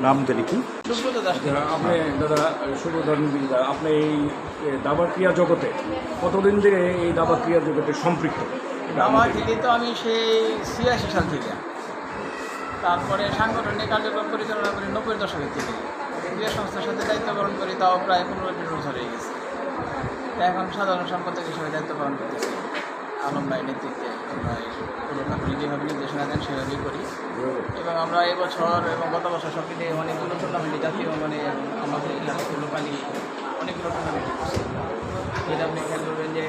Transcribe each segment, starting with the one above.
নাম জানি কি দাস আচ্ছা, আপনি দাদা শুভধর্ম বিন্দা আপনি এই এ, দাবার ক্রিয়া জগতে কতদিন ধরে এই দাবার ক্রিয়া জগতে সম্পৃক্ত? আমাদের- থেকে তো আমি সেই ছিয়াশি সাল থেকে। তারপরে সাংগঠনিক কার্যক্রম পরিচালনা করি নব্বই দশকের থেকে ক্রীড়া সংস্থার সাথে দায়িত্ব পালন করি তাও প্রায় পনেরো বিশ বছর হয়ে গেছে। এখন সাধারণ সম্পাদক হিসেবে দায়িত্ব পালন করতেছি। আলম ভাই নেতৃত্বে আমরা যেভাবে নির্দেশনা দেন সেভাবেই করি। আমরা এবছর এবং গত বছর সব মিলিয়ে অনেকগুলো টুর্নামেন্টে জাতীয় মানে আমাদের এলাকাতে লোকালি অনেকগুলো টুর্নামেন্ট করছি। যেটা আপনি খেয়াল করবেন যে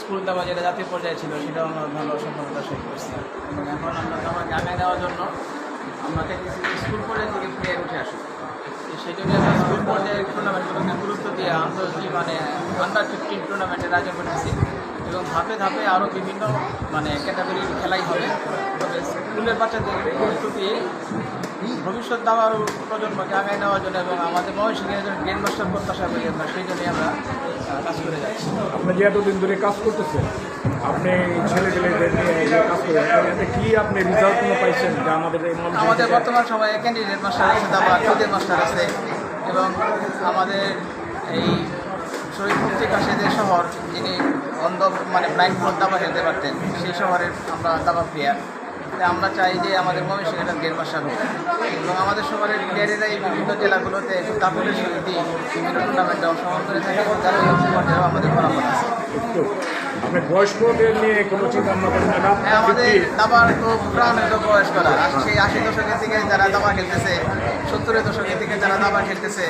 স্কুল দাবা যেটা জাতীয় পর্যায়ে ছিল, সেটাও আমরা ভালো সফলতার সহিত করছি। এবং এখন আমরা দাবাকে আগায় নেওয়ার জন্য আমরা দেখতেছি স্কুল পর্যায়ে থেকে প্লেয়ার উঠে আসে। তো সেই জন্য আমরা স্কুল পর্যায়ের টুর্নামেন্টগুলোকে গুরুত্ব দিয়ে আন্তর্জাতিক মানে আন্ডার ফিফটিন টুর্নামেন্টের আয়োজন করতেছি। এবং ধাপে ধাপে আরও বিভিন্ন মানে ক্যাটাগরির খেলাই হবে। তবে স্কুলের বাচ্চাদের দিয়ে ভবিষ্যৎ দাবার প্রজন্মকে আগায় নেওয়ার জন্য এবং আমাদের ময়সিংহে একজন গ্রেন মাস্টার প্রত্যাশা করি আমরা সেই জন্যই আমরা কাজ করে যাচ্ছি। আপনি যে এতদিন ধরে কাজ করতেছেন আপনি ছেলে নিয়ে কাজ করেন কি আপনি রেজাল্ট কোনো পাইছেন যে আমাদের আমাদের বর্তমান সময়ে ক্যান্ডিডেট মাস্টার আছে খুদের মাস্টার আছে। এবং আমাদের এই শহীদ যে শহর, যিনি অন্ধ মানে ব্লাইন্ড ফোন দাবা খেলতে পারতেন, সেই শহরের আমরা দাবা প্লেয়ার আমরা চাই যে আমাদের ময়মনসিংহ একটা গেম মাস্টার হোক। এবং আমাদের শহরের প্লেয়ারেরা এই বিভিন্ন জেলাগুলোতে দাপুরের সহিত বিভিন্ন টুর্নামেন্টে অংশগ্রহণ করে থাকে এবং তারা পর্যায়েও আমাদের ফলাফল আছে। আপনি বয়স্কদের নিয়ে কোনো চিন্তা ভাবনা করেন না হ্যাঁ, আমাদের দাবার তো করা সেই আশি দশকের থেকে যারা দাবা খেলতেছে সত্তরের দশকের থেকে যারা দাবা খেলতেছে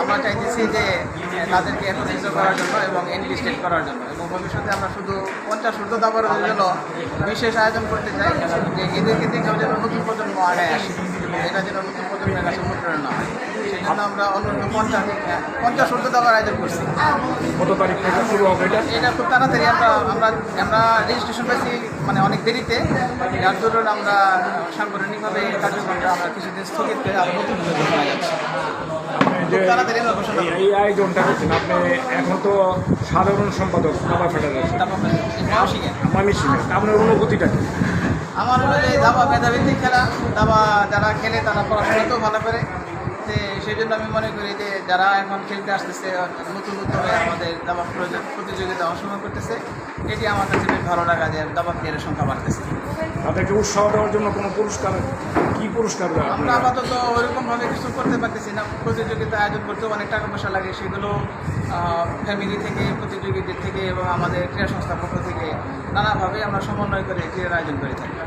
আমরা চাইতেছি যে তাদেরকে একত্রিত করার জন্য এবং এনলিস্টেড করার জন্য। এবং ভবিষ্যতে আমরা শুধু পঞ্চাশ ঊর্ধ্ব দাবারের জন্য বিশেষ আয়োজন করতে চাই যে এদেরকে দেখেও যেন নতুন প্রজন্ম আগায় আসে এবং এটা যেন নতুন প্রজন্মের কাছে অনুপ্রেরণা হয়। সেই জন্য আমরা অনন্য পঞ্চাশ পঞ্চাশ ঊর্ধ্ব দাবার আয়োজন করছি। কত তারিখ থেকে শুরু হবে এটা? এটা খুব তাড়াতাড়ি আমরা আমরা আমরা রেজিস্ট্রেশন পাইছি মানে অনেক দেরিতে। যার দরুন আমরা সাংগঠনিকভাবে এই কার্যক্রমটা আমরা কিছুদিন স্থগিত করে আরও নতুন যাচ্ছে ঘোষণা করব। এই আয়োজনটা করছেন আপনি এখন তো সাধারণ সম্পাদক দাবা ফেডারেশন আমরা মহাশিখে আমি শিখে আপনার অনুভূতিটা কি? আমার হলো যে দাবা মেধাভিত্তিক খেলা, দাবা যারা খেলে তারা পড়াশোনাতেও ভালো করে। তো সেই জন্য আমি মনে করি যে যারা এখন খেলতে আসতেছে নতুন উদ্যোগে আমাদের দাবা প্রতিযোগিতা অংশগ্রহণ করতেছে, এটি আমার কাছে বেশ ভালো লাগা যে দাবা প্লেয়ারের সংখ্যা বাড়তেছে। তাদেরকে উৎসাহ দেওয়ার জন্য কোনো পুরস্কার কি পুরস্কার দেওয়া আমরা আপাতত ওইরকমভাবে কিছু করতে পারতেছি না। প্রতিযোগিতা আয়োজন করতেও অনেক টাকা পয়সা লাগে। সেগুলো ফ্যামিলি থেকে প্রতিযোগীদের থেকে এবং আমাদের ক্রীড়া সংস্থার পক্ষ থেকে নানাভাবে আমরা সমন্বয় করে ক্রীড়ার আয়োজন করে থাকি।